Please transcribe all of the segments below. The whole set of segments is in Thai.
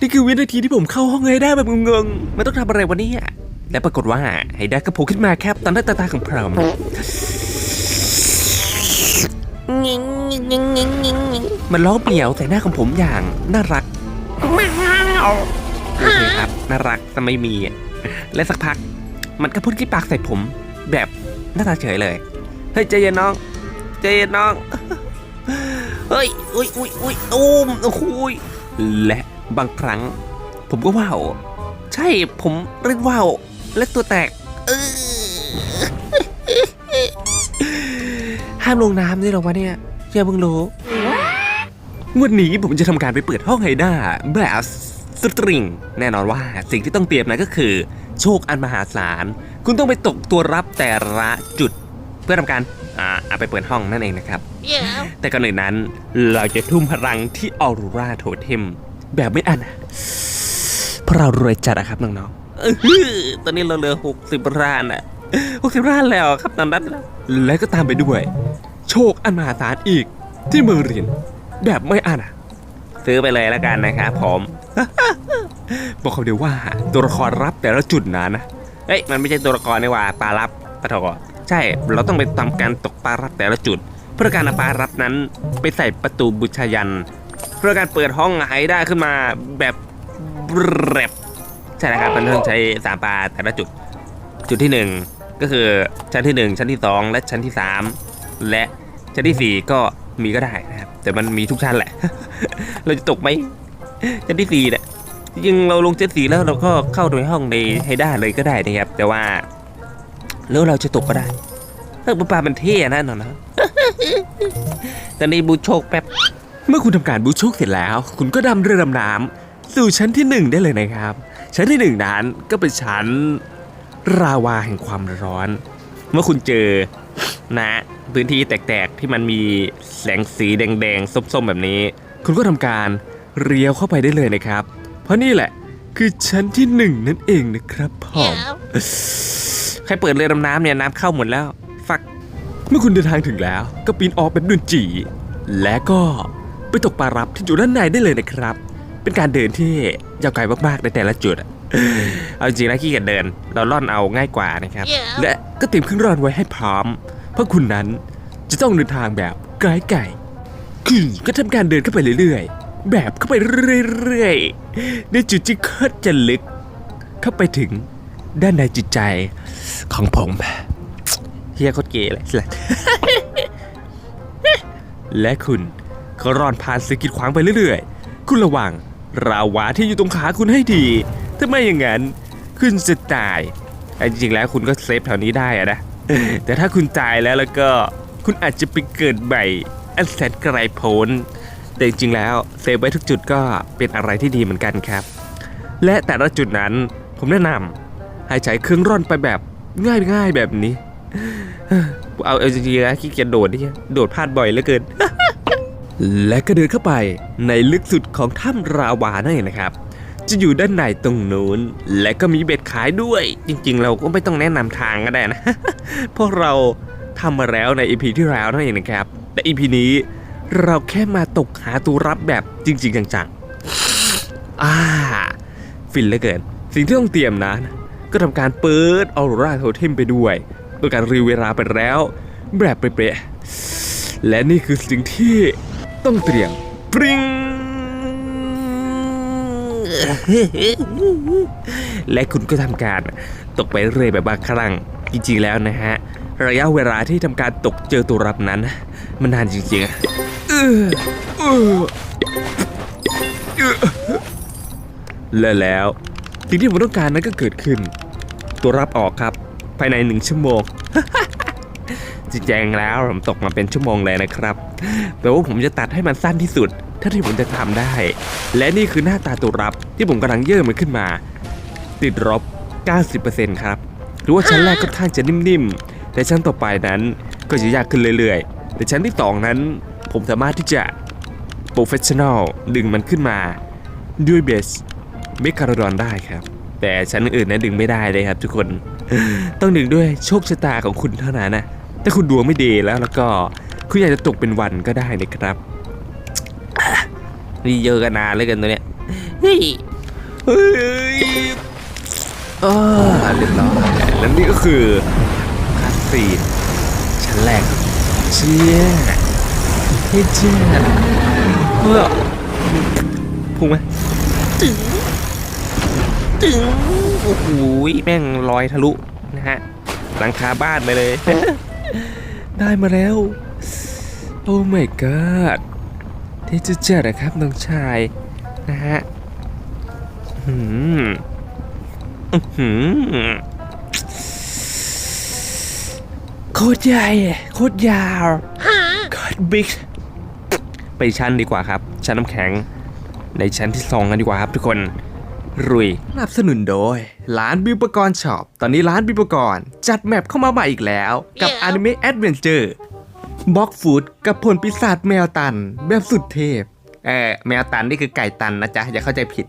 นี่คือวินาทีที่ผมเข้าห้องไฮด้าแบบงงๆมันต้องทำอะไรวะเนี่ยและปรากฏว่าไฮด้าก็โผล่ขึ้นมาครับตอนหน้าตาตาของพรอมงิงงิงงิงงิงงิงมันล้อเปี่ยวใส่หน้าของผมอย่างน่ารักว้าวโอเคครับน่ารักแต่ไม่มีอะและสักพัก มันก็พ่นขี้ปากใส่ผม แบบหน้าตาเฉยเลย เฮ้ยใจเย็นน้องใจเย็นน้อง เฮ้ยอุ้ยอุ้ยอุ้ยตูมโอ้โหยและ บางครั้ง ผมก็ว่าวใช่ผมเล่นว่าวและตัวแตกเออห้ามลงน้ำด้วยเหรอวะเนี่ยอย่าเพิ่งรู้วันนี้ผมจะทำการไปเปิดห้องไฮด้าแบบสตริง แน่นอนว่าสิ่งที่ต้องเตรียมนั้นก็คือ โชคอันมหาศาล คุณต้องไปตกตัวรับแต่ละจุด เพื่อทำการอ่าเอาไปเปิดห้องนั่นเองนะครับเดี๋ยวแต่ก่อนอื่นนั้น เราจะทุ่มพลังที่ออรูราโทเทม แบบไม่อันอะเพราะเรารวยจัดอะครับน้องๆอื้อหือตอนนี้เราเหลือ 60ล้านอะ60ล้านแล้วครับตอนนั้นนะและก็ตามไปด้วย โชคอันมหาศาลอีก ที่เมืองเรียนแบบไม่อันอะซื้อไปเลยแล้วกันนะครับผมบอกเขาเดียวว่าตัวละครรับแต่ละจุดนั้นนะเอ้ยมันไม่ใช่ตัวละครนี่หว่าปลารับปลาทอใช่ เราต้องไปทำการตกปลารับแต่ละจุด เพื่อการเอาปลารับนั้นไปใส่ประตูบุชยัน เพื่อการเปิดห้องไฮได้ขึ้นมาแบบแรบใช่แล้วครับมันต้องใช้สามปลาแต่ละจุดจุดที่หนึ่งก็คือชั้นที่หนึ่งชั้นที่สองและชั้นที่สามและชั้นที่สี่ก็มีก็ได้นะครับแต่มันมีทุกชั้นแหละ เราจะตกไหมชั้นที่สี่เนี่ยจริงเราลงชั้นสี่แล้วเราก็เข้าโดยห้องในให้ได้เลยก็ได้นะครับแต่ว่าแล้วเราจะตกก็ได้เออปลามันเท่นะนอนนะตอนนี้บูโชคแป๊บ เมื่อคุณทำการบูโชคเสร็จแล้ว คุณก็ดำเรือดำน้ำสู่ชั้นที่หนึ่งได้เลยนะครับ ชั้นที่หนึ่งนั้นก็เป็นชั้นราวาแห่งความร้อน เมื่อคุณเจอนะพื้นที่แตกๆที่มันมีแสงสีแดงๆส้มๆแบบนี้ คุณก็ทำการเลี้ยวเข้าไปได้เลยนะครับ เพราะนี่แหละคือชั้นที่หนึ่งนั่นเองนะครับผเดี๋ยมวใครเปิดเรือดำน้ำเนี่ยน้ำเข้าหมดแล้ว ฟัก เมื่อคุณเดินทางถึงแล้ว ก็ปีนออกแบบด่วนจี และก็ ไปตกปลารับที่อยู่ด้านในได้เลยนะครับ เป็นการเดินที่ยาวไกลมากๆในแต่ละจุดอะเอาจริงๆแล้วขี้เกียจเดิน เราล่อนเอาง่ายกว่านะครับเดี๋ยวและก็เตรียมเครื่องร่อนไว้ให้พร้อม เพราะคุณนั้นจะต้องเดินทางแบบไกลไก่คุณก็ทำการเดินเข้าไปเรื่อยๆ แบบเข้าไปเรื่อยๆ ในจุดที่โคตรจะลึก เข้าไปถึงด้านในจิตใจของผมเฮียโคตรเก๋เลยแหละและคุณ ก็รอนผ่านสิ่งกีดขวางไปเรื่อยๆ คุณระวัง ราวาที่อยู่ตรงขาคุณให้ดีถ้าไม่อย่างนั้น คุณจะตายแต่จริงๆแล้วคุณก็เซฟแถวนี้ได้อะนะ แต่ถ้าคุณตายแล้วแล้วก็ คุณอาจจะไปเกิดใหม่อันแสนไกลโพ้นแต่จริงๆแล้วเซฟไว้ทุกจุดก็เป็นอะไรที่ดีเหมือนกันครับ และแต่ละจุดนั้นผมแนะนำให้ใช้เครื่องร่อนไปแบบง่ายๆแบบนี้ เอาเอาจริงๆนะขี้เกียจโดดนี่โดดพลาดบ่อยเหลือเกิน และก็เดินเข้าไปในลึกสุดของถ้ำราวานั่นเองนะครับ จะอยู่ด้านในตรงนู้น และก็มีเบ็ดขายด้วย จริงๆ เราก็ไม่ต้องแนะนำทางก็ได้นะ เพราะเราทำมาแล้วใน EP ที่แล้วนั่นเองนะครับ แต่ EP นี้เราแค่มาตกหาตัวรับแบบจริง ๆ จังๆอ่าฟินเหลือเกิน สิ่งที่ต้องเตรียมนะก็ทำการเปิดออโรราโทเทมไปด้วยโดยการรีเวลาไปแล้ว แบบเป๊ะๆและนี่คือสิ่งที่ ต้องเตรียมปริงและคุณก็ทำการตกไปเรื่อยแบบบางครั้งจริงๆแล้วนะฮะ ระยะเวลาที่ทำการตกเจอตัวรับนั้น มันนานจริงๆเออเออเออและแล้วสิ่งที่ผมต้องการนั้นก็เกิดขึ้น ตัวรับออกครับ ภายในหนึ่งชั่วโมง จริงๆแล้วผมตกมาเป็นชั่วโมงเลยนะครับ แต่ว่าผมจะตัดให้มันสั้นที่สุดเท่าที่ผมจะทำได้ และนี่คือหน้าตาตัวรับที่ผมกำลังเยิ่มมันขึ้นมา ติดลบ90%ครับหรือว่าชั้นแรกค่อนข้างจะนิ่มๆ แต่ชั้นต่อไปนั้นก็จะยากขึ้นเรื่อยๆ แต่ชั้นที่ 2 นั้น ผมสามารถที่จะโปรเฟชชั่นอลดึงมันขึ้นมาด้วยเบสเมกาโรดอนได้ครับ แต่ชั้นอื่นๆนั้นดึงไม่ได้เลยครับทุกคน ต้องดึงด้วยโชคชะตาของคุณเท่านั้นนะ ถ้าคุณดวงไม่ดีแล้วแล้วก็คุณอยากจะตกเป็นวันก็ได้เลยครับนี่เยอะกันนานเลยกันตัวเนี้ยเฮ้ยเฮ้ยอ่าเรียบร้อยแล้วนี่ก็คือคาสซีนชั้นแรกเชี่ยเฮ้ยเจ้าเฮ้ยพุ่งไหมตึงตึงโอ้โหแม่งลอยทะลุนะฮะหลังคาบ้านไปเลย ได้มาแล้ว โอ้ my god ที่จะเจอนะครับน้องชาย นะฮะหืมหือโคตรใหญ่ โคตรยาวโคตรบิ๊กไปชั้นดีกว่าครับ ชั้นน้ำแข็ง ในชั้นที่สองกันดีกว่าครับทุกคน รุยสนับสนุนโดย ร้านบิวปกรณ์ช็อป ตอนนี้ร้านบิวปกรณ์จัดแมปเข้ามาใหม่อีกแล้ว กับอนิเมะแอดเวนเจอร์บล็อกฟูดกับผลปีศาจแมวตัน แบบสุดเทพ เออแมวตันนี่คือไก่ตันนะจ๊ะ อย่าเข้าใจผิด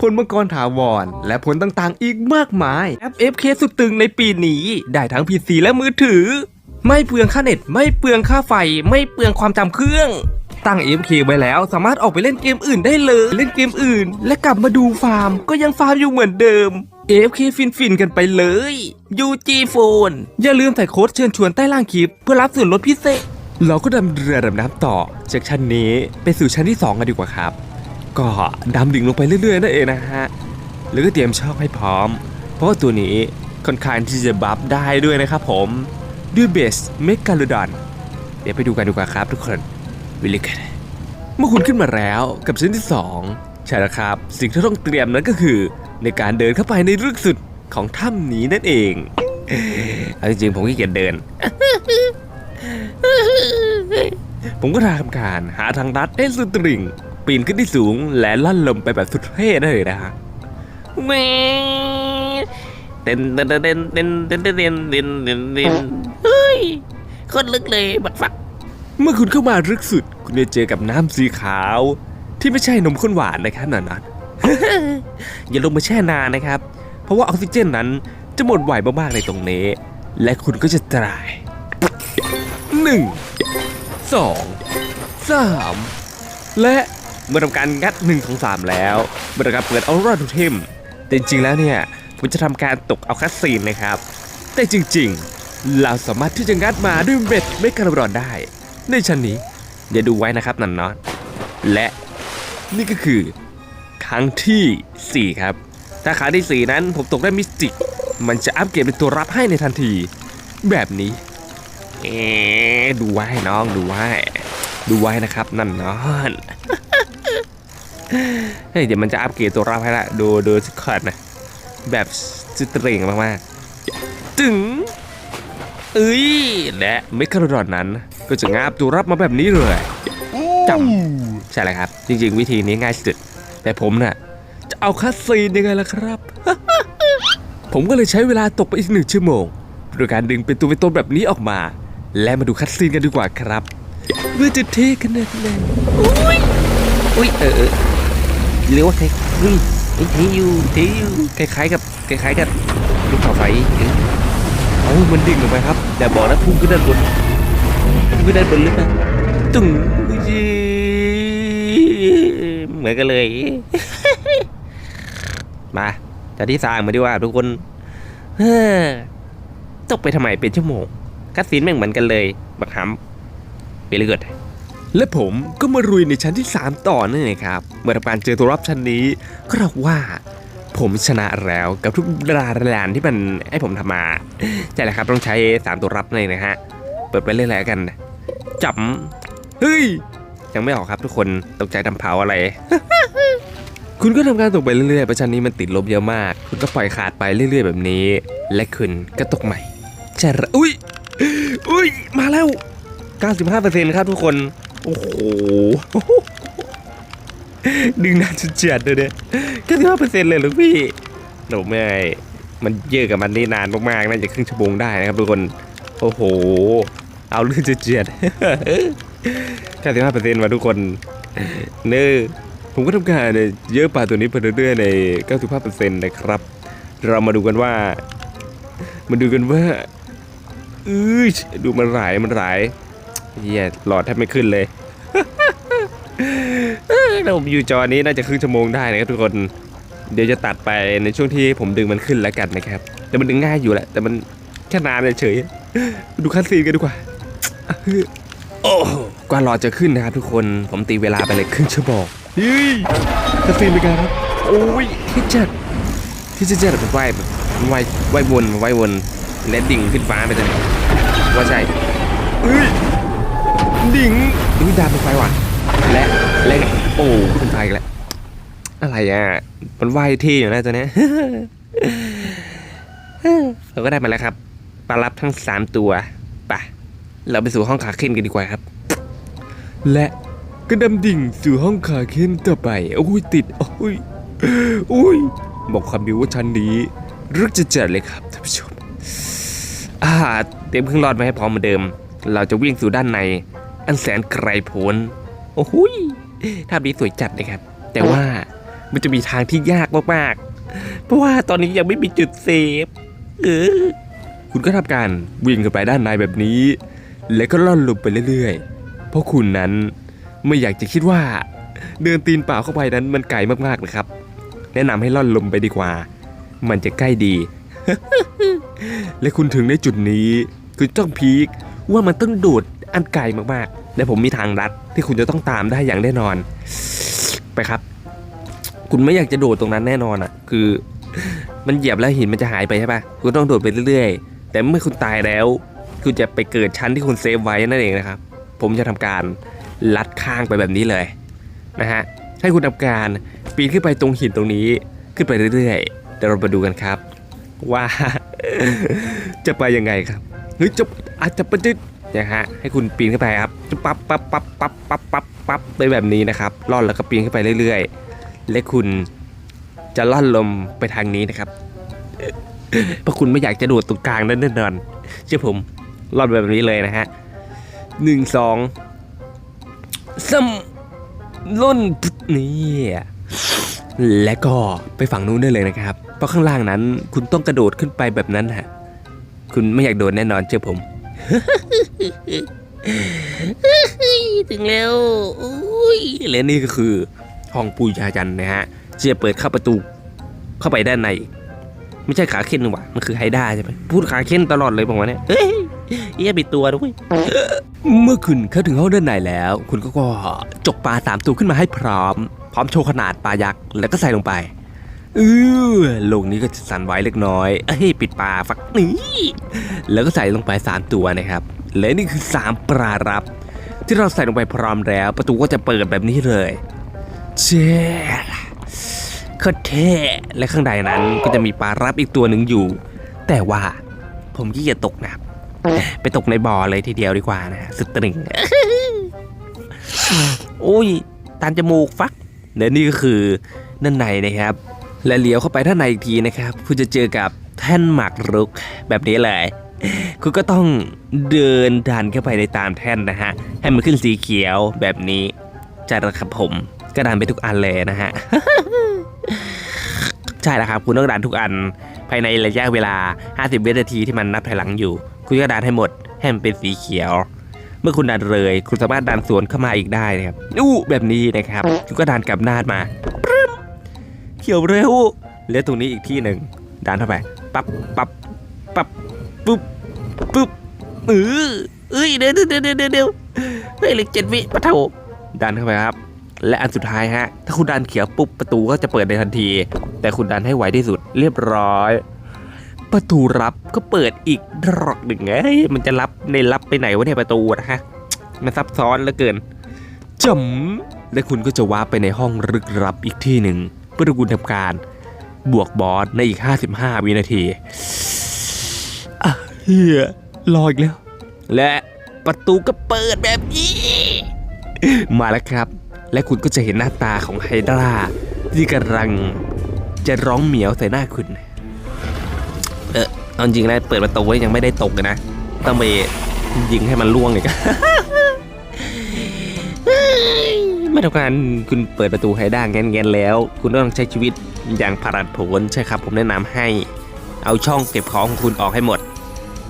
ผลมังกรถาวร และผลต่างๆอีกมากมายแอป FK สุดตึงในปีนี้ ได้ทั้ง PC และมือถือ ไม่เปลืองค่าเน็ต ไม่เปลืองค่าไฟ ไม่เปลืองความจำเครื่อง ตั้ง FK ไว้แล้ว สามารถออกไปเล่นเกมอื่นได้เลย เล่นเกมอื่น และกลับมาดูฟาร์ม ก็ยังฟาร์มอยู่เหมือนเดิม AFK ฟินฟินๆกันไปเลย UG Phone อย่าลืมใส่โค้ดเชิญชวนใต้ล่างคลิป เพื่อรับส่วนลดพิเศษ เราก็ดำเรือดำน้ำต่อ จากชั้นนี้ไปสู่ชั้นที่ 2 กันดีกว่าครับ ก็ดำดิ่งลงไปเรื่อยๆนั่นเองนะฮะ แล้วก็เตรียมช่องให้พร้อม เพราะว่าตัวนี้ค่อนข้างที่จะบัฟได้ด้วยนะครับผมด้วยเบสเมกาโลดอน เดี๋ยวไปดูกันดีกว่าครับทุกคน วิลลิกันเมื่อคุณขึ้นมาแล้วกับชั้นที่ 2 ใช่แล้วครับ สิ่งที่ต้องเตรียมนั้นก็คือ ในการเดินเข้าไปในลึกสุดของถ้ำนี้นั่นเองเอาจริงๆผมขี้เกียจเดิน ผมก็ทำการหาทางลัดให้สุดตริง ปีนขึ้นที่สูงและล่อนลมไปแบบสุดเท่ได้เลยนะฮะแมเต้นเต้นเต้นเต้นเต้นเต้นเต้นเต้นเต้นเฮ้ยคตรลึกเลยบัดฟัก เมื่อคุณเข้ามาลึกสุด คุณจะเจอกับน้ำสีขาว ที่ไม่ใช่นมข้นหวานนะครับนันนันอย่าลงมาแช่นานนะครับ เพราะว่าออกซิเจนนั้นจะหมดไวมากๆในตรงนี้ และคุณก็จะตายหนึ่งสองสามและเมื่อทำการงัด1นึ่งของสามแล้วเมื่อทำการเปิดเอารอดทูเทมแต่จริงๆแล้วเนี่ยผมจะทำการตกเอาคัสซีนนะครับ แต่จริงๆ เราสามารถที่จะงัดมาด้วยเบ็ดไม่กระรอนได้ ในชั้นนี้อย่าดูไว้นะครับนันนาะและนี่ก็คือ ครั้งทีสี่ 4 ครับ ถ้าครั้งที่ 4 นั้นผมตกได้มิสติก มันจะอัปเกรดเป็นตัวรับให้ในทันที แบบนี้ เอ๊ดูไว้น้องดูไว้ ดูไว้นะครับนันนอนเฮ้ยเดี๋ยวมันจะอัปเกรดตัวรับให้ละดูดูสคอตนะแบบสตริงมากๆ ตึงเอ้ยและเมคาโรดอนนั้น ก็จะงาบตัวรับมาแบบนี้เลยจำใช่เลยครับ จริง ๆ วิธีนี้ง่ายสุด แต่ผมน่ะจะเอาคัสซีนยังไงล่ะครับ ผมก็เลยใช้เวลาตกไปอีกหนึ่งชั่วโมงโดยการดึงเป็นตัวเป็นตนแบบนี้ออกมา และมาดูคัสซีนกันดีกว่าครับเมื่อจะเท่ขนาดไหนอุ้ยเออเออหรือว่าใครเฮ้ยเฮ้ยเทอยู่เทอยู่คล้ายๆกับคล้ายๆกับลูกเสาไฟเอ้ยเอามันดิ่งลงไปครับแต่บอกนะพุ่งขึ้นด้านบนพุ่ง ขึ้นด้านบนหรือเปล่าตึงเหมือนกันเลย มาแต่ที่สร้างมาดีกว่าทุกคนเฮ้อตกไปทำไมเป็นชั่วโมงคัดซีนแม่งเหมือนกันเลย บักหำไปเลยเกิดและผมก็มารุยในชั้นที่ 3 ต่อนั่นเองครับเมื่อทำการเจอตัวรับชั้นนี้ก็รับว่า ผมชนะแล้วกับทุกราราแลนที่มันให้ผมทำมาใช่แล้วครับต้องใช้ 3 ตัวรับเองนะฮะ เปิดไปเรื่อยๆกันจับเฮ้ยยังไม่ออกครับทุกคนตกใจทำเผาอะไร คุณก็ทำการตกไปเรื่อยๆประชันนี้มันติดลบเยอะมาก คุณก็ปล่อยขาดไปเรื่อย ๆ แบบนี้ และคุณก็ตกใหม่ใช่ละอุ้ยอุ้ยมาแล้ว 95%ครับทุกคน โอ้โหดึงนานสุดเจียดเลยเนี่ย95%เลยหรือพี่เราไม่มันเยอะกับมันนี่นานมากๆน่าจะครึ่งชั่วโมงได้นะครับทุกคน โอ้โห เอาเรื่อเจียดๆ95%มาทุกคนเนื้อผมก็ทำการเนี่ยเยอะป่าตัวนี้ไปเรื่อยๆใน 95%นะครับ เรามาดูกันว่า มาดูกันว่าเอ้ยดูมันหลายมันหลายเฮียหลอดแทบไม่ขึ้นเลยเอ้ยถ้าผมอยู่จอนี้น่าจะครึ่งชั่วโมงได้นะครับทุกคน เดี๋ยวจะตัดไปในช่วงที่ผมดึงมันขึ้นแล้วกันนะครับ แต่มันดึงง่ายอยู่แหละ แต่มัน แค่นานเฉยๆดูคันซีนกันดีกว่าโอ้กว่ารอจะขึ้นนะครับทุกคนผมตีเวลาไปเลยครึ่งชั่วโมงเฮ้ยคันซีนเป็นไงครับโอ้ยที่จัดที่จะจัดเป็นไหวแบบไหวไหววนไหววนและดิ่งขึ้นฟ้าไปเลยว่าใช่เฮ้ยดิ่งดิ่งดาวเป็นไฟว่ะและและโอ้ขึ้นไปอีกแล้วอะไรอะมันว่ายเที่อยู่นะตัวเนี้ยเราก็ได้มาแล้วครับ ปลารับทั้งสามตัวไปเราไปสู่ห้องขาเข้นกันดีกว่าครับ และก็ดำดิ่งสู่ห้องขาเข้นต่อไปโอ้ยติดโอ้ยโอ้ยบอกความบิวว่าชั้นนี้รึกจะเจัดเลยครับท่านผู้ชมอ่าเตรียมเครื่องรอดมาให้พร้อมเหมือนเดิม เราจะวิ่งสู่ด้านใน อันแสนไกลโพ้นโอ้โหยภาพนี้สวยจัดเลยครับ แต่ว่ามันจะมีทางที่ยากมากๆ เพราะว่าตอนนี้ยังไม่มีจุดเซฟ เออ คุณก็ทำการวิ่งขึ้นไปด้านในแบบนี้ แล้วก็ล่อนลงไปเรื่อยๆ เพราะคุณนั้นไม่อยากจะคิดว่า เดินตีนเปล่าเข้าไปนั้นมันไกลมากๆนะครับ แนะนำให้ล่อนลมไปดีกว่า มันจะใกล้ดี และคุณถึงในจุดนี้ คุณต้องพีคว่ามันต้องโดดอันไกลมากๆ และผมมีทางลัดที่คุณจะต้องตามได้อย่างแน่นอน ไปครับ คุณไม่อยากจะโดดตรงนั้นแน่นอนอะ คือ มันเหยียบแล้วหินมันจะหายไปใช่ปะคุณต้องโดดไปเรื่อยๆ แต่เมื่อคุณตายแล้ว คุณจะไปเกิดชั้นที่คุณเซฟไว้นั่นเองนะครับ ผมจะทำการลัดข้างไปแบบนี้เลยนะฮะให้คุณทำการปีนขึ้นไปตรงหินตรงนี้ ขึ้นไปเรื่อยๆเดี๋ยวเรามาดูกันครับ ว่าจะไปยังไงครับเฮ้ยจะอาจจะประดิษฐ์นะฮะให้คุณปีนขึ้นไปครับจะปั๊บปั๊บปั๊บปั๊บปั๊บปั๊บปั๊บไปแบบนี้นะครับล่อนแล้วก็ปีนขึ้นไปเรื่อยๆ และคุณจะล่อนลมไปทางนี้นะครับ เพราะคุณไม่อยากจะโดดตรงกลางนั่นแน่นอนเชื่อผมรอดแบบนี้เลยนะฮะหนึ่งสองซ้ำล่นนี่และก็ไปฝั่งนู้นได้เลยนะครับ เพราะข้างล่างนั้น คุณต้องกระโดดขึ้นไปแบบนั้นฮะคุณไม่อยากโดดแน่นอนเชื่อผมถึงแล้วอุ้ยและนี่ก็คือห้องปูชาจันนะฮะจะเปิดเข้าประตูเข้าไปด้านใน ไม่ใช่ขาเค้นหว่ะมันคือไฮด้าใช่ไหมพูดขาเค้นตลอดเลยบอกว่าเนี่ยเฮ้ยเอี้ยปิดตัวด้วยเมื่อคุณเข้าถึงห้องด้านในแล้ว คุณก็จกปลาสามตัวขึ้นมาให้พร้อม พร้อมโชว์ขนาดปลายักษ์แล้วก็ใส่ลงไปเออลงนี้ก็จะสั่นไหวเล็กน้อยเอ้ยปิดปลาฟักนี่แล้วก็ใส่ลงไปสามตัวนะครับ และนี่คือสามปลารับ ที่เราใส่ลงไปพร้อมแล้ว ประตูก็จะเปิดแบบนี้เลย เจ๊ โคตรเท่และข้างในนั้นก็จะมีปลารับอีกตัวหนึ่งอยู่ แต่ว่าผมขี้เกียจตกนะครับ ไปตกในบ่อเลยทีเดียวดีกว่านะฮะสตริงโอ้ยตันจมูกฟักและนี่ก็คือด้านในนะครับ และเลี้ยวเข้าไปด้านในอีกทีนะครับ คุณจะเจอกับแท่นหมากรุกแบบนี้เลยคุณก็ต้องเดินดันเข้าไปในตามแท่นนะฮะ ให้มันขึ้นสีเขียวแบบนี้จะระครับผมก็ดันไปทุกอันเลยนะฮะ ใช่แล้วครับ คุณต้องดันทุกอันภายในระยะเวลา 50 วินาทีที่มันนับถอยหลังอยู่ คุณก็ดันให้หมดให้มันเป็นสีเขียว เมื่อคุณดันเลย คุณสามารถดันสวนเข้ามาอีกได้นะครับอู้แบบนี้นะครับ คุณก็ดันกลับหน้ามาเขียวเร็วเลือตรงนี้อีกที่หนึ่งดันเข้าไปปั๊บปั๊บปั๊บปุ๊บปุ๊บเออเอ้ยเดี๋ยวเดี๋ยวเดี๋ยวเดี๋ยวเฮ้ยเหล็กเจ็ดวิปะเท่าดันเข้าไปครับ และอันสุดท้ายฮะ ถ้าคุณดันเขียวปุ๊บประตูก็จะเปิดในทันที แต่คุณดันให้ไวที่สุดเรียบร้อย ประตูรับก็เปิดอีกดอกหนึ่งเอ้ยมันจะรับในรับไปไหนวะเนี่ยประตูนะฮะมันซับซ้อนเหลือเกินจำและคุณก็จะว้าไปในห้องลึกลับอีกที่หนึ่งเพื่อคุณทำการบวกบอสในอีก 55 วินาทีอะเฮียรออีกแล้ว และประตูก็เปิดแบบนี้ มาแล้วครับ และคุณก็จะเห็นหน้าตาของไฮดราที่กำลังจะร้องเหมียวใส่หน้าคุณ เออเอาจริงนะเปิดประตูไว้ยังไม่ได้ตกนะ ต้องไปยิงให้มันล่วงอีกไม่ต้องการคุณเปิดประตูไฮด้าแงนๆแล้ว คุณต้องใช้ชีวิตอย่างผลัดโผนใช่ครับ ผมแนะนำให้ เอาช่องเก็บของของคุณออกให้หมด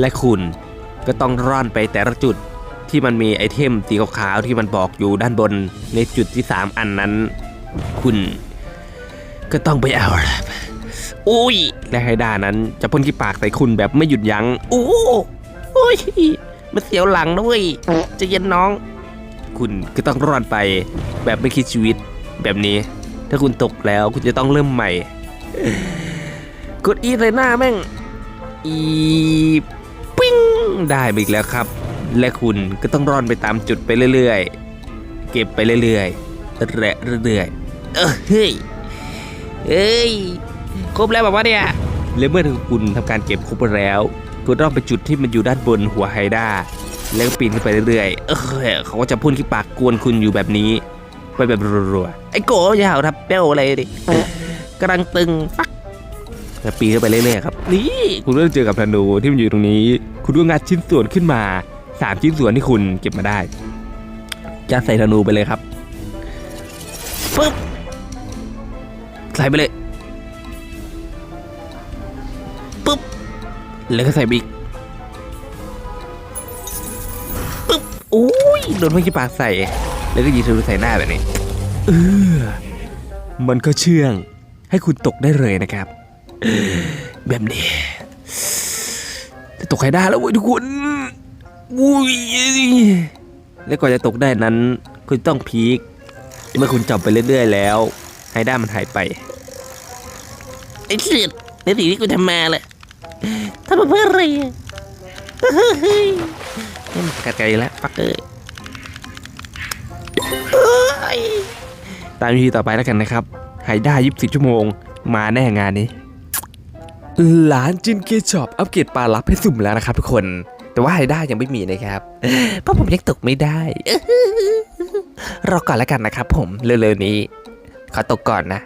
และคุณก็ต้องร่อนไปแต่ละจุด ที่มันมีไอเทมสีขาวๆที่มันบอกอยู่ด้านบนในจุดที่ 3 อันนั้น คุณ ก็ต้องไปเอาละอุ้ย และไฮด้านั้นจะพ่นขี้ปากใส่คุณแบบไม่หยุดยัง้งโอ้โอ้ยมันเสียวหลังนะเว้ยจะเย็นน้อง คุณก็ต้องรอดไปแบบไม่คิดชีวิตแบบนี้ ถ้าคุณตกแล้วคุณจะต้องเริ่มใหม่กดอีเลยหน้าแม่ง อี ปิ้ง ได้ไปอีกแล้วครับ และคุณก็ต้องร่อนไปตามจุดไปเรื่อยๆ เก็บไปเรื่อยๆและเรื่อยเออเฮ้ยเอ้ย ครบแล้วแบบว่าเนี่ย และเมื่อคุณทำการเก็บครบแล้ว คุณต้องไปจุดที่มันอยู่ด้านบนหัวไฮด้า แล้วปีนขึ้นไปเรื่อยๆ เออเขาก็จะพ่นขี้ปากกวนคุณอยู่แบบนี้ ไปแบบรัวๆ ไอ้โกอยาวทับเป้วอะไรดิกำลังตึงปักๆแล้วปีนขึ้นไปเรื่อยๆครับ นี่ คุณก็เจอกับธนูที่มันอยู่ตรงนี้ คุณก็งัดชิ้นส่วนขึ้นมา สามชิ้นส่วนที่คุณเก็บมาได้ยัดใส่ธนูไปเลยครับปึ๊บใส่ไปเลยปึ๊บแล้วก็ใส่บิ๊กปึ๊บโอ้ยโดนพ่นขี้ปากใส่ แล้วก็ยิงธนูใส่หน้าแบบนี้เออมันก็เชื่อง ให้คุณตกได้เลยนะครับ แบบนี้จะตกใครได้แล้วเว้ยทุกคน อุ้ยแล้วก่อนจะตกได้นั้น คุณต้องพีคเมื่อคุณจับไปเรื่อยๆแล้วไฮด้ามันหายไป ไอ้เสือดในสิ่งที่กูทำมาเลยทำมาเพื่ออะไรอะเฮ้ยนี่มันกัดไกลแล้วปักเอ้ยเอ้ยตามวิธีต่อไปแล้วกันนะครับไฮด้า24ชั่วโมง มาแน่งานนี้ หลานจินเคช็อปอัปเกรดปลาลับให้สุ่มแล้วนะครับทุกคน แต่ว่ารายได้ยังไม่มีนะครับ เพราะผมยังตกไม่ได้ รอก่อนแล้วกันนะครับผมเร็วๆนี้ ขอตกก่อนนะ